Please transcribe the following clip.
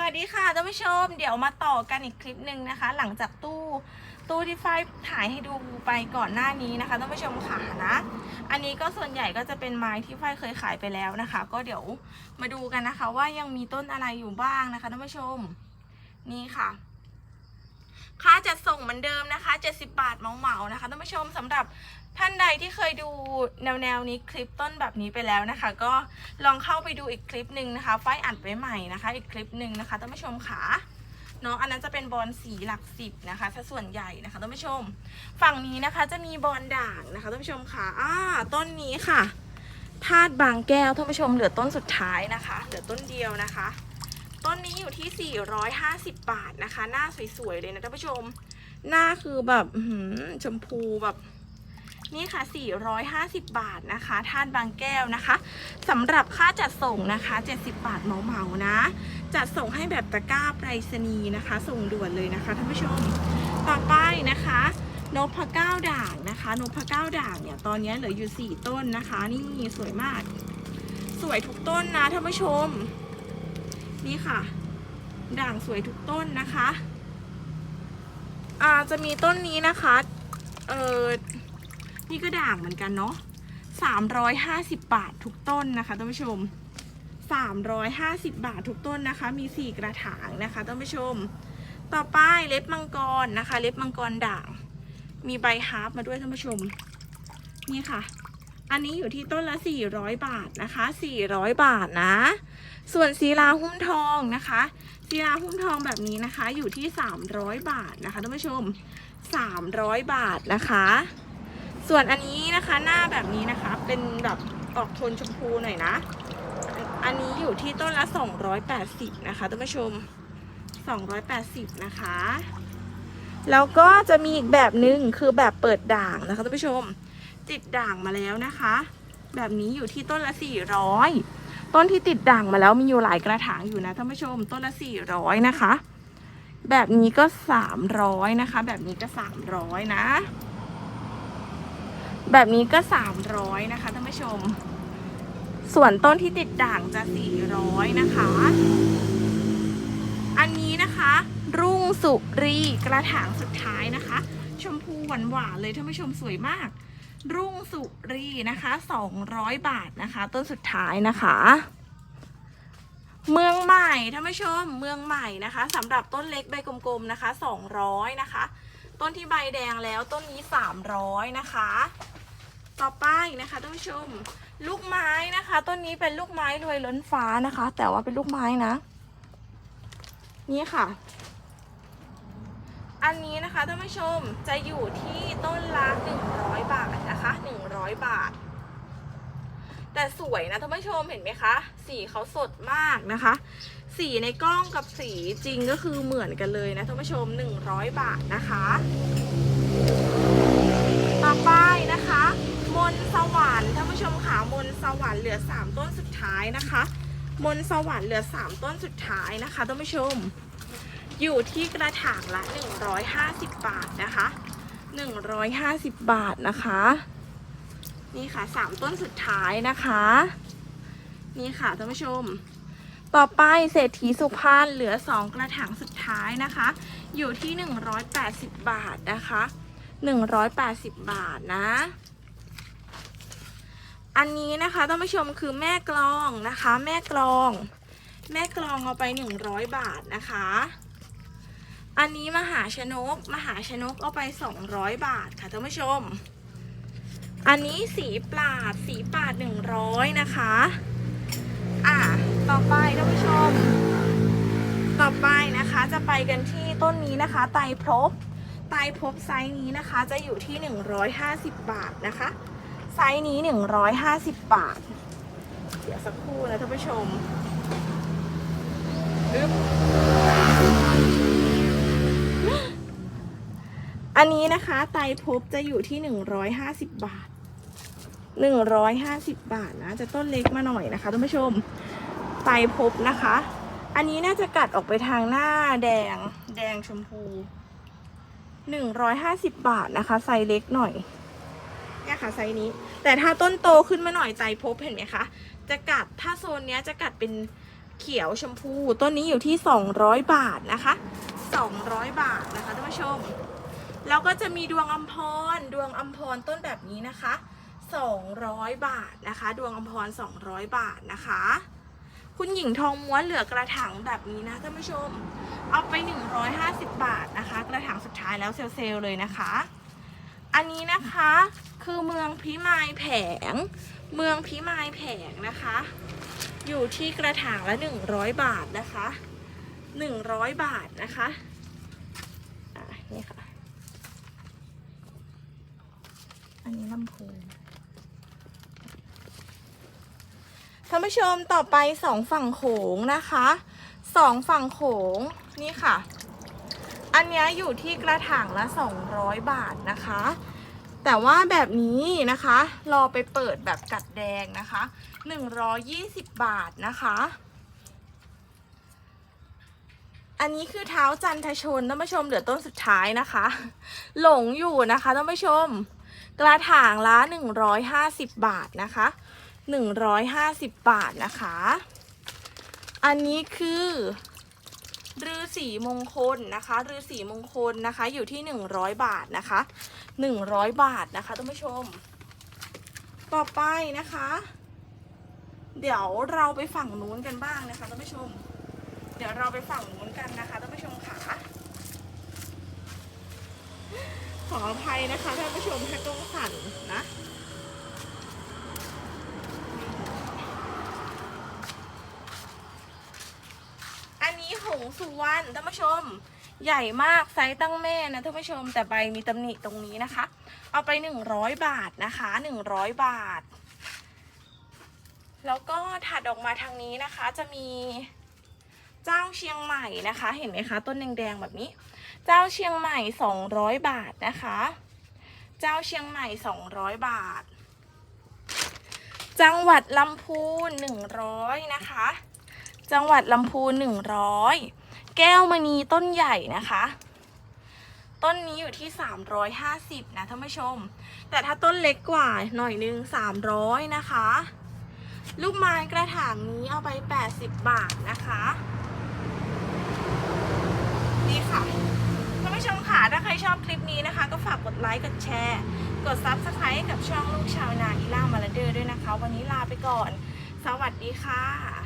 สวัสดีค่ะท่านผู้ชม เดี๋ยวมาต่อกันอีกคลิปหนึ่งนะคะ หลังจากตู้ตู้ที่ไฟถ่ายให้ดูไปก่อนหน้านี้นะคะท่านผู้ชมค่ะนะอันนี้ก็ส่วนใหญ่ก็จะเป็นไม้ที่ไฟเคยขายไปแล้วนะคะ ก็เดี๋ยวมาดูกันนะคะ ว่ายังมีต้นอะไรอยู่บ้างนะคะท่านผู้ชมนี่ค่ะ ค่าจัดส่งเหมือนเดิมนะคะ 70 บาทเหมาๆนะคะท่านผู้ชมสำหรับท่านใดที่เคยดูแนวแนวๆนี้คลิปต้นแบบนี้ไปแล้วนะคะ ก็ลองเข้าไปดูอีกคลิปหนึ่งนะคะ ไฟอัดไว้ใหม่นะคะ อีกคลิปหนึ่งนะคะท่านผู้ชมค่ะเนาะอันนั้นจะเป็นบอลสีหลักสิบนะคะซะส่วนใหญ่นะคะท่านผู้ชม ฝั่งนี้นะคะจะมีบอลด่างนะคะท่านผู้ชมค่ะอ่าต้นนี้ค่ะธาตุบางแก้วท่านผู้ชมเหลือต้นสุดท้ายนะคะ เหลือต้นเดียวนะคะ ต้นนี้อยู่ที่ 450 บาทนะคะ หน้าสวยๆเลยนะท่านผู้ชม หน้าคือแบบชมพูแบบ นี่ค่ะ 450 บาทนะคะธาตุบางแก้วนะคะสำหรับค่าจัดส่งนะคะ 70 บาทเหมาๆนะ จัดส่งให้แบบตะกร้าไปรษณีย์นะคะ ส่งด่วนเลยนะคะท่านผู้ชม ต่อไปนะคะนพเก้าด่างนะคะนพเก้าด่างเนี่ยตอนนี้เหลืออยู่ 4 ต้นนะคะ นี่สวยมาก สวยทุกต้นนะท่านผู้ชม นี่ค่ะ ด่างสวยทุกต้นนะคะอ่าจะมีต้นนี้นะคะ เออนี่ก็ด่างเหมือนกันเนาะสามร้อยห้าสิบบาททุกต้นนะคะท่านผู้ชมสามร้อยห้าสิบบาททุกต้นนะคะ มีสี่กระถางนะคะท่านผู้ชม ต่อไปเล็บมังกรนะคะ เล็บมังกรด่าง มีใบฮาร์ปมาด้วยท่านผู้ชม นี่ค่ะ อันนี้อยู่ที่ต้นละ 400 บาทนะคะ 400 บาทนะ ส่วนศิลาหุ้มทองนะคะศิลาหุ้มทองแบบนี้นะคะ อยู่ที่ 300 บาทนะคะท่านผู้ชม 300 บาทนะคะ ส่วนอันนี้นะคะหน้าแบบนี้นะคะเป็นแบบออกโทนชมพูหน่อยนะ อันนี้อยู่ที่ต้นละ 280 นะคะท่านผู้ชม 280 นะคะ แล้วก็จะมีอีกแบบหนึ่งคือแบบเปิดด่างนะคะท่านผู้ชม ติดด่างมาแล้วนะคะ แบบนี้อยู่ที่ต้นละ400ต้นที่ติดด่างมาแล้วมีอยู่หลายกระถางอยู่นะท่านผู้ชม ต้นละ400นะคะ แบบนี้ก็300นะคะ แบบนี้ก็300นะ แบบนี้ก็300นะคะท่านผู้ชม ส่วนต้นที่ติดด่างจะ400นะคะ อันนี้นะคะ รุ่งสุรีกระถางสุดท้ายนะคะ ชมพูหวานๆเลยท่านผู้ชมสวยมาก รุ่งสุรีนะคะ200 บาทนะคะ ต้นสุดท้ายนะคะ เมืองใหม่ท่านผู้ชมเมืองใหม่นะคะสำหรับต้นเล็กใบกลมๆนะคะ200นะคะ ต้นที่ใบแดงแล้วต้นนี้ 300นะคะ ต่อไปนะคะท่านผู้ชม ลูกไม้นะคะ ต้นนี้เป็นลูกไม้รวยล้นฟ้านะคะ แต่ว่าเป็นลูกไม้นะ นี่ค่ะ อันนี้นะคะท่านผู้ชมจะอยู่ที่ต้นละ100 บาทนะคะ 100 บาท แต่สวยนะท่านผู้ชมเห็นไหมคะ สีเขาสดมากนะคะ สีในกล้องกับสีจริงก็คือเหมือนกันเลยนะท่านผู้ชม 100 บาทนะคะ ต่อไปนะคะ มนสวรรค์ท่านผู้ชมค่ะมนสวรรค์เหลือ 3 ต้นสุดท้ายนะคะ มนสวรรค์เหลือ 3 ต้นสุดท้ายนะคะท่านผู้ชม อยู่ที่กระถางละ 150 บาทนะคะ 150 บาทนะคะ นี่ค่ะ 3 ต้นสุดท้ายนะคะ นี่ค่ะท่านผู้ชม ต่อไปเศรษฐีสุพรรณเหลือ 2 กระถางสุดท้ายนะคะ อยู่ที่ 180 บาทนะคะ 180 บาทนะอันนี้นะคะท่านผู้ชมคือแม่กลองนะคะ แม่กลอง แม่กลองเอาไป 100 บาทนะคะ อันนี้มหาชนก มหาชนกเอาไป 200 บาทค่ะท่านผู้ชม อันนี้สีปลาด สีปลาด 100 นะคะ อะ ต่อไปท่านผู้ชม ต่อไปนะคะจะไปกันที่ต้นนี้นะคะ ไตรภพไตรภพไซส์นี้นะคะจะอยู่ที่ 150 บาทนะคะ ไซส์นี้ 150 บาท เดี๋ยวสักครู่นะท่านผู้ชมอึ๊บ อันนี้นะคะ ไตรภพจะอยู่ที่150บาท150บาทนะ จะต้นเล็กมาหน่อยนะคะท่านผู้ชม ไตรภพนะคะ อันนี้น่าจะกัดออกไปทางหน้าแดงแดงชมพู150บาทนะคะ ไซส์เล็กหน่อยเนี่ยค่ะไซส์นี้ แต่ถ้าต้นโตขึ้นมาหน่อยไตรภพเห็นไหมคะ จะกัดถ้าโซนเนี้ยจะกัดเป็นเขียวชมพู ต้นนี้อยู่ที่200บาทนะคะ200บาทนะคะท่านผู้ชม แล้วก็จะมีดวงอัมพร ดวงอัมพรต้นแบบนี้นะคะ 200 บาทนะคะ ดวงอัมพร 200 บาทนะคะ คุณหญิงทองม้วนเหลือกระถางแบบนี้นะท่านผู้ชม เอาไป 150 บาทนะคะ กระถางสุดท้ายแล้วเซลล์เลยนะคะ อันนี้นะคะคือเมืองพิมายแผง เมืองพิมายแผงนะคะ อยู่ที่กระถางละ 100 บาทนะคะ 100 บาทนะคะอะนี่ค่ะ อันนี้ลำโพงท่านผู้ชมต่อไปสองฝั่งโขงนะคะสองฝั่งโขงนี่ค่ะ อันนี้อยู่ที่กระถางละ 200 บาทนะคะ แต่ว่าแบบนี้นะคะ รอไปเปิดแบบกัดแดงนะคะ 120 บาทนะคะ อันนี้คือเท้าจันทชนท่านผู้ชมเหลือต้นสุดท้ายนะคะ หลงอยู่นะคะท่านผู้ชม กระถางละ 150 บาทนะคะ 150 บาทนะคะ อันนี้คือฤาษีมงคลนะคะฤาษีมงคลนะคะ อยู่ที่ 100 บาทนะคะ 100 บาทนะคะท่านผู้ชม ต่อไปนะคะ เดี๋ยวเราไปฝั่งนู้นกันบ้างนะคะท่านผู้ชม เดี๋ยวเราไปฝั่งนู้นกันนะคะท่านผู้ชมค่ะ ขออภัยนะคะท่านผู้ชมถ้ากล้องสั่นนะอันนี้หงสุวรรณท่านผู้ชม ใหญ่มากไซส์ตั้งแม่นะท่านผู้ชม แต่ใบมีตำหนิตรงนี้นะคะ เอาไป 100 บาทนะคะ 100 บาท แล้วก็ถัดออกมาทางนี้นะคะจะมี เจ้าเชียงใหม่นะคะ เห็นไหมคะ ต้นแดงๆแบบนี้ เจ้าเชียงใหม่ 200 บาทนะคะ เจ้าเชียงใหม่ 200 บาท จังหวัดลำพูน100นะคะ จังหวัดลำพูน100 แก้วมณีต้นใหญ่นะคะต้นนี้อยู่ที่ 350 นะท่านผู้ชม แต่ถ้าต้นเล็กกว่าหน่อยนึง 300 นะคะ ลูกไม้กระถางนี้เอาไป 80 บาทนะคะ นี้ค่ะท่านผู้ชมค่ะถ้าใครชอบคลิปนี้นะคะ ก็ฝากกดไลค์กดแชร์ กดซับสไครต์ให้กับช่องลูกชาวนาอีล่ามาลาเดอร์ด้วยนะคะ วันนี้ลาไปก่อน สวัสดีค่ะ